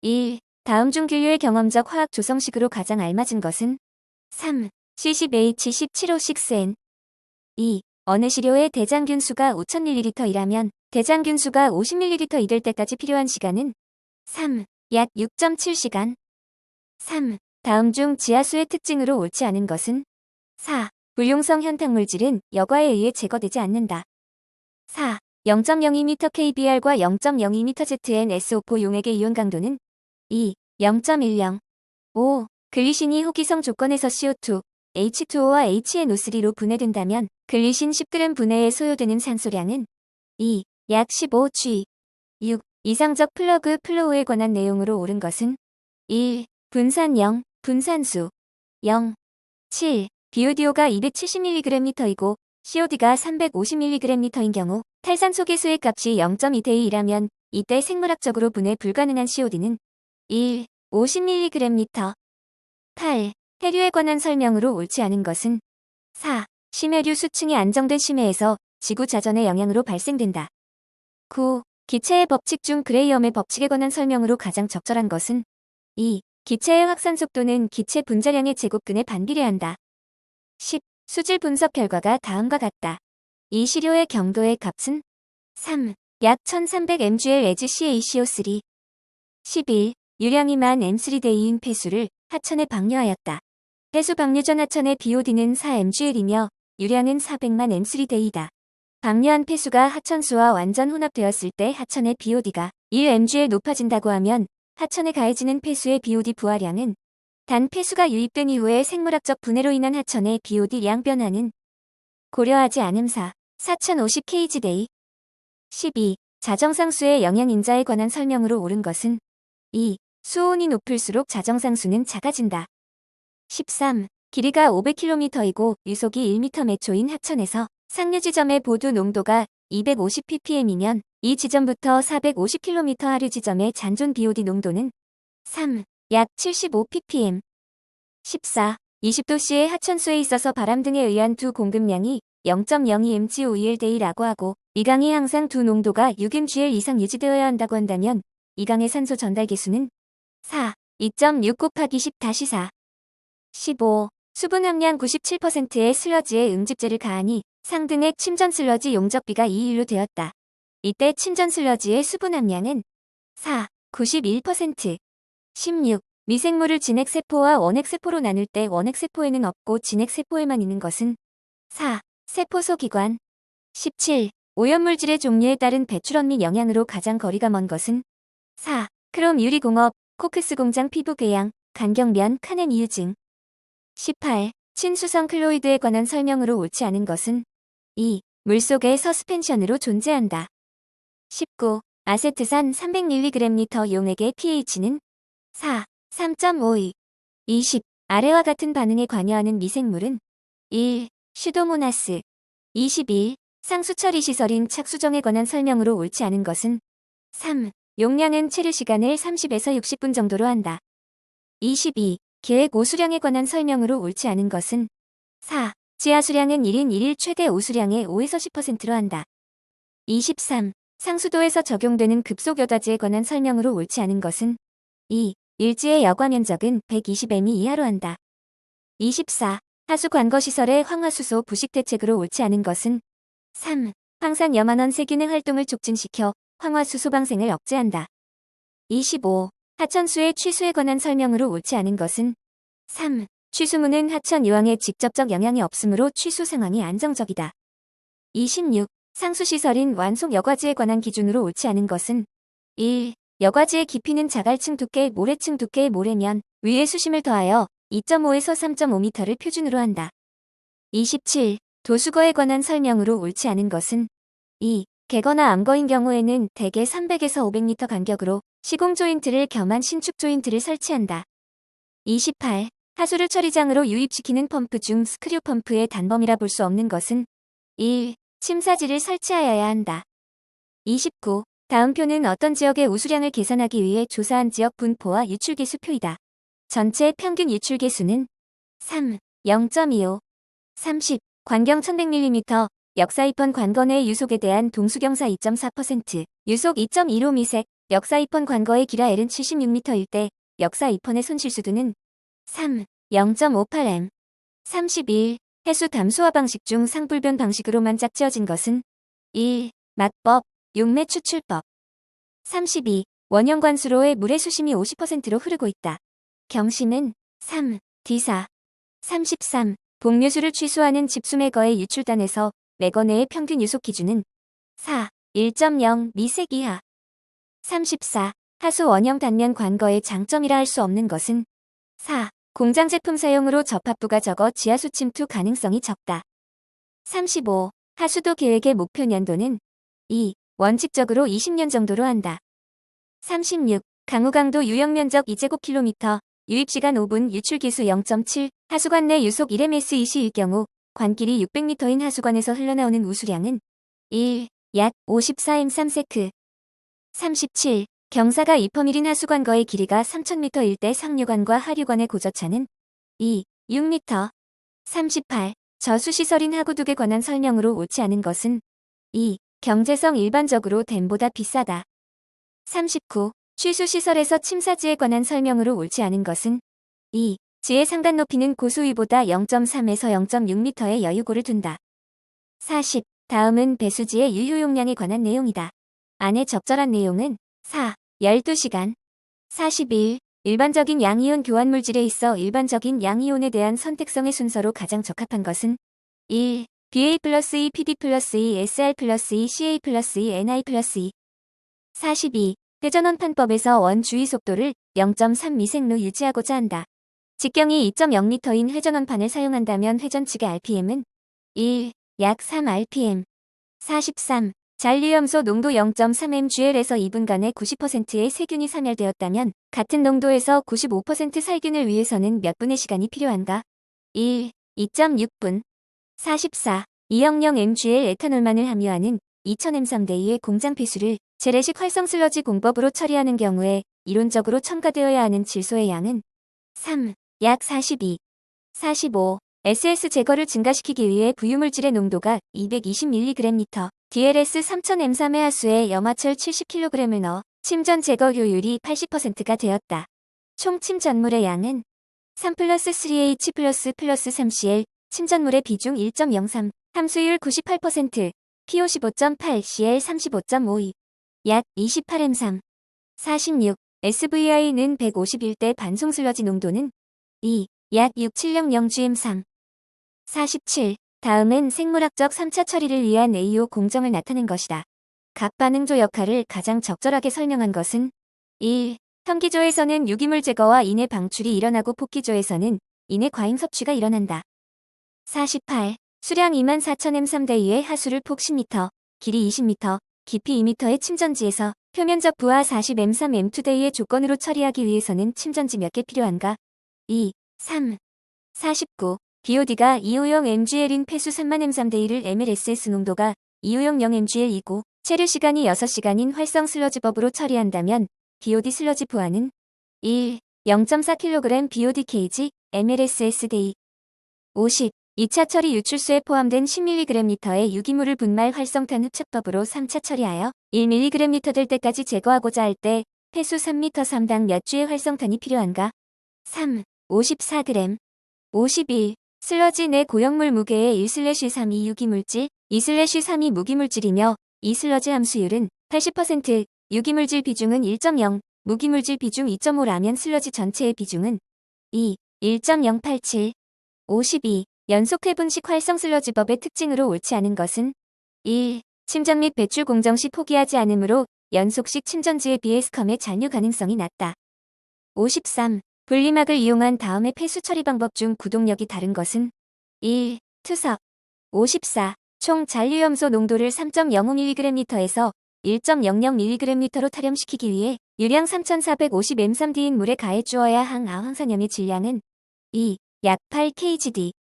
1. 다음 중 분류의 경험적 화학 조성식으로 가장 알맞은 것은 3. C10H17569N 2. 어느 시료의 대장균 수가 5000ml이라면 대장균 수가 50ml 이될 때까지 필요한 시간은 3. 약 6.7시간 3. 다음 중 지하수의 특징으로 옳지 않은 것은 4. 불용성 현탕물질은 여과에 의해 제거되지 않는다. 4. 0.02m kbr과 0.02m ZnSO4 용액의 이온 강도는 2. 0.10 5. 글리신이 호기성 조건에서 CO2, H2O와 HNO3로 분해된다면 글리신 10g 분해에 소요되는 산소량은 2. 약 15G 6. 이상적 플러그 플로우에 관한 내용으로 옳은 것은 1. 분산 0, 분산수 0. 7. 비오디오가 270mg이고 COD가 350mg인 경우 탈산소 개수의 값이 0.2대 2라면 이때 생물학적으로 분해 불가능한 COD는 1. 50mg 8. 해류에 관한 설명으로 옳지 않은 것은 4. 심해류 수층이 안정된 심해에서 지구 자전의 영향으로 발생된다. 9. 기체의 법칙 중 그레이엄의 법칙에 관한 설명으로 가장 적절한 것은 2. 기체의 확산 속도는 기체 분자량의 제곱근에 반비례한다. 10. 수질 분석 결과가 다음과 같다. 이 시료의 경도의 값은 3. 약 1300mgl 에즈 CaCO3 11. 유량이 만 M3대이인 폐수를 하천에 방류하였다. 폐수 방류 전 하천의 BOD는 4mgl이며 유량은 400만 M3대이다. 방류한 폐수가 하천수와 완전 혼합되었을 때 하천의 BOD가 1mg에 높아진다고 하면 하천에 가해지는 폐수의 BOD 부하량은 단 폐수가 유입된 이후의 생물학적 분해로 인한 하천의 BOD 량 변화는 고려하지 않음사 4050kgday 12. 자정상수의 영양인자에 관한 설명으로 옳은 것은 2. 수온이 높을수록 자정상수는 작아진다. 13. 길이가 500km이고 유속이 1m 매초인 하천에서 상류 지점의 보두 농도가 250ppm이면 이 지점부터 450km 하류 지점의 잔존 BOD 농도는 3. 약 75ppm. 14. 20도씨의 하천수에 있어서 바람 등에 의한 두 공급량이 0.02mgOEL데이라고 하고 이 강이 항상 두 농도가 6mgl 이상 유지되어야 한다고 한다면 이 강의 산소 전달 계수는 4. 2.6 곱하기 10-4. 15. 수분 함량 97%의 슬러지에 응집제를 가하니 상등액 침전 슬러지 용적비가 2일로 되었다. 이때 침전 슬러지의 수분 함량은 4. 91%. 16. 미생물을 진핵세포와 원핵세포로 나눌 때 원핵세포에는 없고 진핵세포에만 있는 것은 4. 세포 소 기관 17. 오염물질의 종류에 따른 배출원 및 영양으로 가장 거리가 먼 것은 4. 크롬 유리공업, 코크스 공장 피부 궤양, 간경변, 카넨 이유증 18. 친수성 클로이드에 관한 설명으로 옳지 않은 것은 2. 물속의 서스펜션으로 존재한다. 19. 아세트산 300mg 용액의 pH는 4. 3.52. 20. 아래와 같은 반응에 관여하는 미생물은 1. 슈도모나스 21. 상수 처리 시설인 착수정에 관한 설명으로 옳지 않은 것은 3. 용량은 체류 시간을 30에서 60분 정도로 한다. 22. 계획 오수량에 관한 설명으로 옳지 않은 것은 4. 지하 수량은 1인 1일 최대 오수량의 5에서 10%로 한다. 23. 상수도에서 적용되는 급속여다지에 관한 설명으로 옳지 않은 것은 2. 일지의 여과 면적은 120m 이하로 한다. 24. 하수 관거시설의 황화수소 부식 대책으로 옳지 않은 것은 3. 황산 염화원 세균의 활동을 촉진시켜 황화수소 방생을 억제한다. 25. 하천수의 취수에 관한 설명으로 옳지 않은 것은 3. 취수문은 하천 유황에 직접적 영향이 없으므로 취수 상황이 안정적이다. 26. 상수시설인 완속 여과지에 관한 기준으로 옳지 않은 것은 1. 여과지의 깊이는 자갈층 두께, 모래층 두께의 모래면 위에 수심을 더하여 2.5에서 3.5m를 표준으로 한다. 27. 도수거에 관한 설명으로 옳지 않은 것은 2. 개거나 암거인 경우에는 대개 300에서 500m 간격으로 시공 조인트를 겸한 신축 조인트를 설치한다. 28. 하수를 처리장으로 유입시키는 펌프 중 스크류 펌프의 단범이라 볼 수 없는 것은 1. 침사지를 설치하여야 한다. 29. 다음 표는 어떤 지역의 우수량을 계산하기 위해 조사한 지역 분포와 유출계수 표이다. 전체 평균 유출계수는 3. 0.25. 30. 관경 1100mm, 역사 입헌 관건의 유속에 대한 동수경사 2.4%, 유속 2.15 미색, 역사 2펀 관거의 기라 L은 76m일 때 역사 2펀의 손실수두는 3, 0.58m. 31. 해수 담수화 방식 중 상불변 방식으로만 짝지어진 것은 1. 맞법, 용매 추출법. 32. 원형 관수로의 물의 수심이 50%로 흐르고 있다. 경심은 3. D사. 33. 복류수를 취수하는 집수매거의 유출단에서 매거 내의 평균 유속 기준은 4. 1.0 미색 이하. 34. 하수 원형 단면 관거의 장점이라 할 수 없는 것은 4. 공장 제품 사용으로 접합부가 적어 지하수 침투 가능성이 적다. 35. 하수도 계획의 목표 년도는 2. 원칙적으로 20년 정도로 한다. 36. 강우강도 유역 면적 2제곱킬로미터, 유입시간 5분, 유출기수 0.7, 하수관 내 유속 1ms 이시일 경우 관길이 600m인 하수관에서 흘러나오는 우수량은 1. 약 54m3세크. 37. 경사가 2퍼밀인 하수관거의 길이가 3000m일 때 상류관과 하류관의 고저차는 2. 6m. 38. 저수시설인 하구둑에 관한 설명으로 옳지 않은 것은 2. 경제성 일반적으로 댐보다 비싸다. 39. 취수시설에서 침사지에 관한 설명으로 옳지 않은 것은 2. 지의 상단 높이는 고수위보다 0.3에서 0.6m의 여유고를 둔다. 40. 다음은 배수지의 유효 용량에 관한 내용이다. 안에 적절한 내용은 4. 12시간. 41. 일반적인 양이온 교환 물질에 있어 일반적인 양이온에 대한 선택성의 순서로 가장 적합한 것은 1. BA 플러스 2 PD 플러스 2 SR 플러스 2 CA 플러스 2 NI 플러스 2 42. 회전원 판법에서 원 주위 속도를 0.3 미생로 유지하고자 한다. 직경이 2.0m인 회전원판을 사용한다면 회전 측의 RPM은 1. 약 3rpm. 43. 잔류염소 농도 0.3mgl에서 2분간에 90%의 세균이 사멸되었다면 같은 농도에서 95% 살균을 위해서는 몇 분의 시간이 필요한가? 1. 2.6분. 44. 200 mgl 에탄올만을 함유하는 2000m3대2의 공장 폐수를 재래식 활성 슬러지 공법으로 처리하는 경우에 이론적으로 첨가되어야 하는 질소의 양은 3. 약 42. 45. SS 제거를 증가시키기 위해 부유물질의 농도가 220mg/m, DLS 3000M3의 하수에 염화철 70kg을 넣어 침전 제거 효율이 80%가 되었다. 총 침전물의 양은 3 플러스 3H 플러스 플러스 3Cl, 침전물의 비중 1.03, 함수율 98%, PO 15.8, CL 35.52, 약 28M3. 46. SVI는 151대 반송 슬러지 농도는 2, 약 6700gm3. 47. 다음은 생물학적 3차 처리를 위한 AO 공정을 나타낸 것이다. 각 반응조 역할을 가장 적절하게 설명한 것은 1. 현기조에서는 유기물 제거와 인해 방출이 일어나고 폭기조에서는 인해 과잉 섭취가 일어난다. 48. 수량 24,000m3 대 2의 하수를 폭 10m, 길이 20m, 깊이 2m의 침전지에서 표면적 부하 40m3 M2대의 조건으로 처리하기 위해서는 침전지 몇 개 필요한가? 2, 3, 49. BOD가 2호용 MGL인 폐수 3만 M3대1을 MLSS 농도가 2호용 0MGL이고 체류 시간이 6시간인 활성 슬러지법으로 처리한다면 BOD 슬러지 포화는 1, 0.4kg BOD KG MLSSD 50. 2차 처리 유출수에 포함된 10mg/의 유기물을 분말 활성탄 흡착법으로 3차 처리하여 1mg 될 때까지 제거하고자 할 때 폐수 3m 3당 몇 주의 활성탄이 필요한가? 3. 54g. 51. 슬러지 내 고형물 무게의 1슬래시3이 유기물질, 2슬래시3이 무기물질이며 이 슬러지 함수율은 80%, 유기물질 비중은 1.0, 무기물질 비중 2.5라면 슬러지 전체의 비중은 2, 1.087, 52. 연속 회분식 활성 슬러지법의 특징으로 옳지 않은 것은 1. 침전 및 배출 공정 시 포기하지 않으므로 연속식 침전지에 비해 스컴의 잔류 가능성이 낮다. 53. 분리막을 이용한 다음의 폐수 처리 방법 중 구동력이 다른 것은 1. 투석 54. 총 잔류염소 농도를 3.05mg에서 1.00mg로 타렴시키기 위해 유량 3450m3D인 물에 가해 주어야 항 아 황산염의 질량은 2. 약 8kgd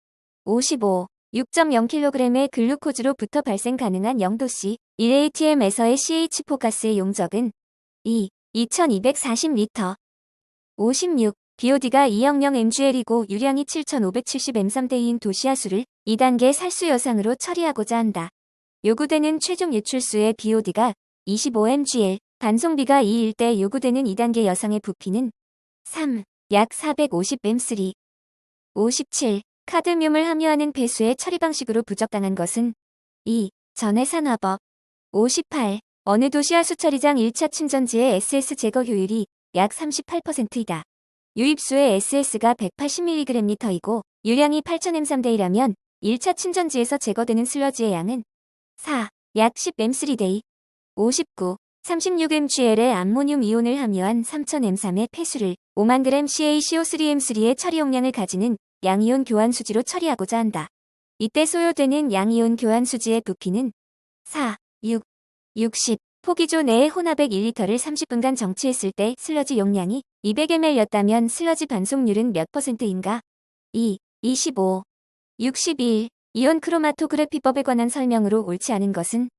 55. 6.0kg의 글루코즈로부터 발생 가능한 0도씨 1atm에서의 CH4 가스의 용적은 2. 2240리터 56. BOD가 200mg이고 유량이 7570m3대인 도시하수를 2단계 살수 여상으로 처리하고자 한다. 요구되는 최종 유출수의 BOD가 25mgl, 반송비가 2일 때 요구되는 2단계 여성의 부피는 3. 약 450램3. 57. 카드뮴을 함유하는 배수의 처리 방식으로 부적당한 것은 2. 전해 산화법. 58. 어느 도시와 수처리장 1차 충전지의 SS 제거 효율이 약 38%이다. 유입수의 SS가 180mg이고 유량이 8000m3대 1이라면 1차 충전지에서 제거되는 슬러지의 양은 4. 약 10m3대 59. 36mgl의 암모늄 이온을 함유한 3000m3의 폐수를 5만 g CaCO3M3의 처리 용량을 가지는 양이온 교환 수지로 처리하고자 한다. 이때 소요되는 양이온 교환 수지의 부피는 4, 6, 60. 포기조 내의 혼합액 1리터를 30분간 정치했을 때 슬러지 용량이 200ml였다면 슬러지 반송률은 몇 퍼센트인가? 2, 25, 61. 이온 크로마토그래피법에 관한 설명으로 옳지 않은 것은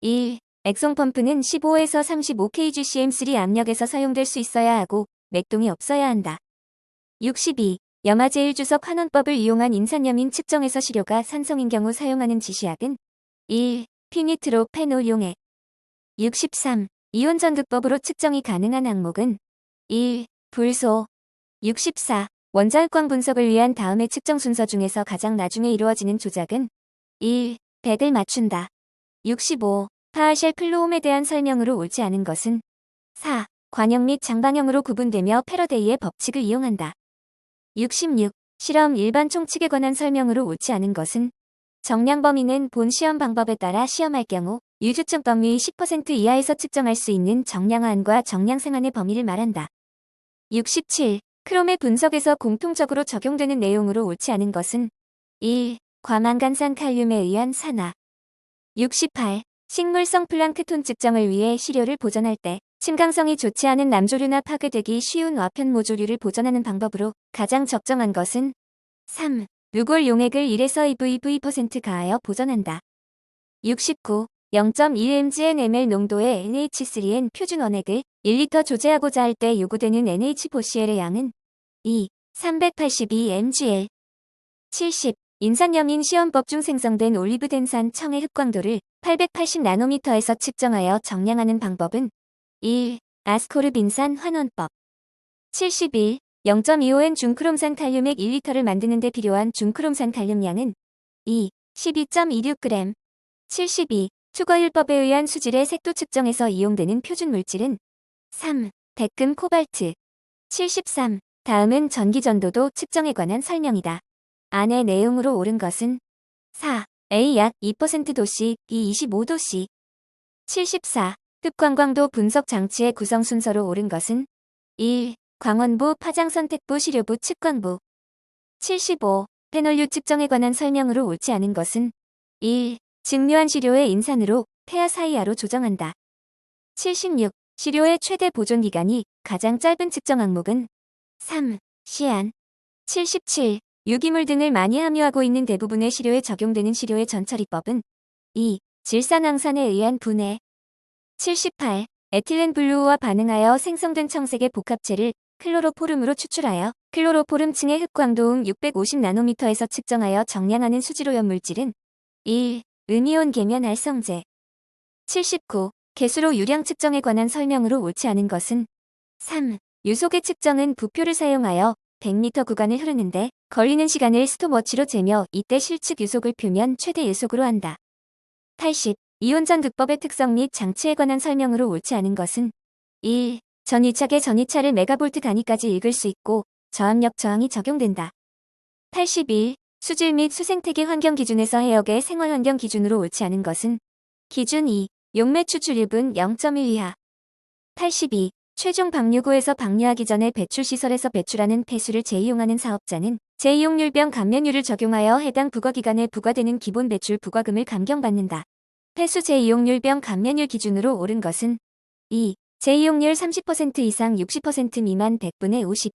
1. 액송 펌프는 15에서 35kgcm3 압력에서 사용될 수 있어야 하고 맥동이 없어야 한다. 62. 염화제일 주석 환원법을 이용한 인산염인 측정에서 시료가 산성인 경우 사용하는 지시약은 1. 피니트로 페놀 용액 63. 이온 전극법으로 측정이 가능한 항목은 1. 불소 64. 원자핵광 분석을 위한 다음의 측정 순서 중에서 가장 나중에 이루어지는 조작은 1. 100을 맞춘다. 65. 파하쉘 클로홈에 대한 설명으로 옳지 않은 것은 4. 관형 및 장방형으로 구분되며 패러데이의 법칙을 이용한다. 66. 실험 일반 총칙에 관한 설명으로 옳지 않은 것은 정량 범위는 본 시험 방법에 따라 시험할 경우 유주점 범위 10% 이하에서 측정할 수 있는 정량화안과 정량생환의 범위를 말한다. 67. 크롬의 분석에서 공통적으로 적용되는 내용으로 옳지 않은 것은 1. 과망간산 칼륨에 의한 산화 68. 식물성 플랑크톤 측정을 위해 시료를 보존할 때 침강성이 좋지 않은 남조류나 파괴되기 쉬운 와편 모조류를 보존하는 방법으로 가장 적정한 것은 3. 루골 용액을 1에서 2VV% 가하여 보존한다. 69. 0.1mgn/ml 농도의 NH3N 표준 원액을 1리터 조제하고자 할 때 요구되는 NH4CL의 양은 2. 382mgl. 70. 인산염인 시험법 중 생성된 올리브덴산 청의 흑광도를 880나노미터에서 측정하여 정량하는 방법은 1. 아스코르빈산 환원법 71. 0.25N 중크롬산 칼륨액 1리터를 만드는 데 필요한 중크롬산 칼륨량은 2. 12.26g 72. 투거율법에 의한 수질의 색도 측정에서 이용되는 표준 물질은 3. 백금 코발트 73. 다음은 전기전도도 측정에 관한 설명이다. 안의 내용으로 옳은 것은 4. A 약 2% 도씨, B 25도씨. 74. 흡광광도 분석 장치의 구성 순서로 옳은 것은 1. 광원부 파장선택부 시료부 측광부 75. 페놀류 측정에 관한 설명으로 옳지 않은 것은 1. 증류한 시료의 인산으로 폐하 사이하로 조정한다. 76. 시료의 최대 보존 기간이 가장 짧은 측정 항목은 3. 시안 77. 유기물 등을 많이 함유하고 있는 대부분의 시료에 적용되는 시료의 전처리법은 2. 질산황산에 의한 분해 78. 에틸렌 블루와 반응하여 생성된 청색의 복합체를 클로로포름으로 추출하여 클로로포름층의 흑광도음 650나노미터에서 측정하여 정량하는 수지로연 물질은 1. 음이온 계면 알성제 79. 개수로 유량 측정에 관한 설명으로 옳지 않은 것은 3. 유속의 측정은 부표를 사용하여 100m 구간을 흐르는데 걸리는 시간을 스톱워치로 재며 이때 실측 유속을 표면 최대 유속으로 한다. 80. 이온전 극법의 특성 및 장치에 관한 설명으로 옳지 않은 것은 1. 전이착의 전이차를 메가볼트 단위까지 읽을 수 있고 저압력 저항이 적용된다. 81. 수질 및 수생태계 환경 기준에서 해역의 생활 환경 기준으로 옳지 않은 것은 기준 2. 용매 추출율분 0.1 이하. 82. 최종 방류구에서 방류하기 전에 배출시설에서 배출하는 폐수를 재이용하는 사업자는 재이용률병 감면율을 적용하여 해당 부과기간에 부과되는 기본 배출 부과금을 감경받는다. 폐수 재이용률병 감면율 기준으로 옳은 것은 2. 재이용률 30% 이상 60% 미만 100분의 50.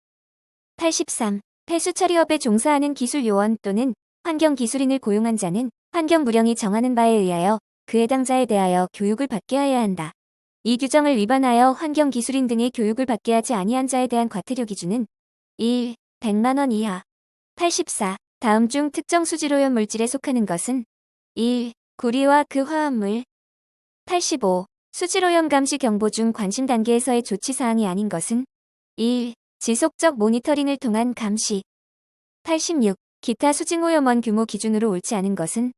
83. 폐수 처리업에 종사하는 기술 요원 또는 환경 기술인을 고용한 자는 환경 무령이 정하는 바에 의하여 그 해당자에 대하여 교육을 받게 하여야 한다. 이 규정을 위반하여 환경 기술인 등의 교육을 받게 하지 아니한 자에 대한 과태료 기준은 1. 100만 원 이하. 84. 다음 중 특정 수질오염 물질에 속하는 것은 1. 구리와 그 화합물 85. 수질오염 감시 경보 중 관심 단계에서의 조치 사항이 아닌 것은 1. 지속적 모니터링을 통한 감시 86. 기타 수징오염원 규모 기준으로 옳지 않은 것은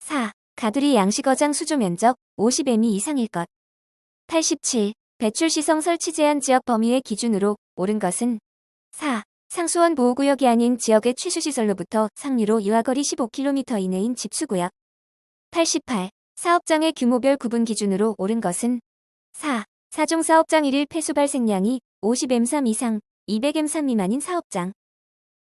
4. 가두리 양식어장 수조 면적 50m 이상일 것 87. 배출시성 설치 제한 지역 범위의 기준으로 옳은 것은 4. 상수원 보호구역이 아닌 지역의 취수시설로부터 상류로 유하거리 15km 이내인 집수구역 88. 사업장의 규모별 구분 기준으로 옳은 것은 4. 사종 사업장 1일 폐수 발생량이 50M3 이상 200M3 미만인 사업장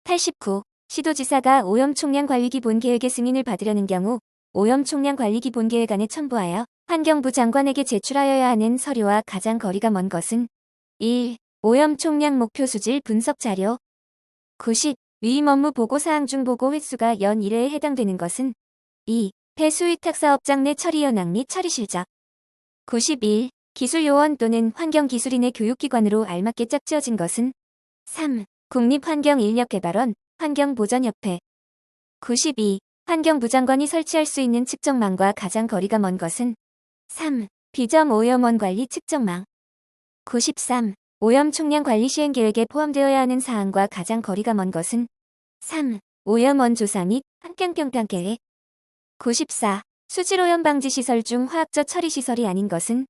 89. 시도지사가 오염 총량 관리기 본계획의 승인을 받으려는 경우 오염 총량 관리기 본계획안에 첨부하여 환경부 장관에게 제출하여야 하는 서류와 가장 거리가 먼 것은 1. 오염 총량 목표 수질 분석 자료 90. 위임 업무 보고 사항 중 보고 횟수가 연 1회에 해당되는 것은 2. 폐수 위탁 사업장 내 처리 현황 및 처리 실적 91. 기술 요원 또는 환경기술인의 교육기관으로 알맞게 짝지어진 것은 3. 국립환경인력개발원 환경보전협회 92. 환경부 장관이 설치할 수 있는 측정망과 가장 거리가 먼 것은 3. 비점 오염원 관리 측정망 93. 오염 총량 관리 시행 계획에 포함되어야 하는 사항과 가장 거리가 먼 것은 3. 오염원 조사 및 환경평가 계획 94. 수질오염 방지 시설 중 화학적 처리 시설이 아닌 것은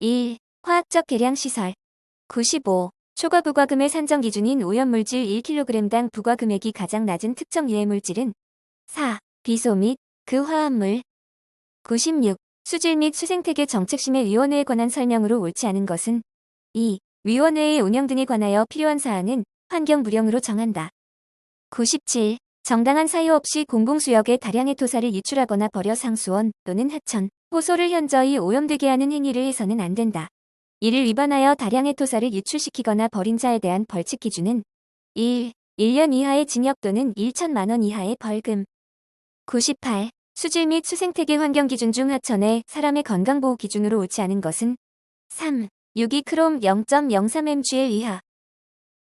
1. 화학적 계량 시설 95. 초과 부과금의 산정 기준인 오염물질 1kg당 부과 금액이 가장 낮은 특정 유해 물질은 4. 비소 및 그 화합물 96. 수질 및 수생태계 정책심의 위원회에 관한 설명으로 옳지 않은 것은 2. 위원회의 운영 등에 관하여 필요한 사항은 환경부령으로 정한다. 97. 정당한 사유 없이 공공수역에 다량의 토사를 유출하거나 버려 상수원 또는 하천, 호소를 현저히 오염되게 하는 행위를 해서는 안 된다. 이를 위반하여 다량의 토사를 유출시키거나 버린 자에 대한 벌칙 기준은 1. 1년 이하의 징역 또는 1천만 원 이하의 벌금. 98. 수질 및 수생태계 환경 기준 중 하천의 사람의 건강보호 기준으로 옳지 않은 것은 3. 유기 크롬 0.03mgl 이하.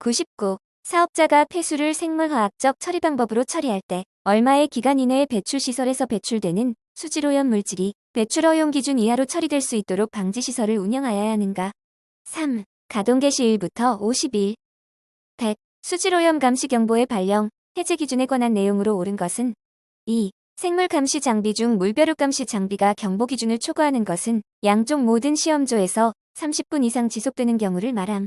99. 사업자가 폐수를 생물화학적 처리 방법으로 처리할 때 얼마의 기간 이내에 배출시설에서 배출되는 수질오염 물질이 배출 허용 기준 이하로 처리될 수 있도록 방지시설을 운영하여야 하는가. 3. 가동 개시 일부터 50일. 100. 수질오염 감시 경보의 발령, 해제 기준에 관한 내용으로 옳은 것은 2. 생물 감시 장비 중 물벼룩 감시 장비가 경보 기준을 초과하는 것은 양쪽 모든 시험조에서 30분 이상 지속되는 경우를 말함.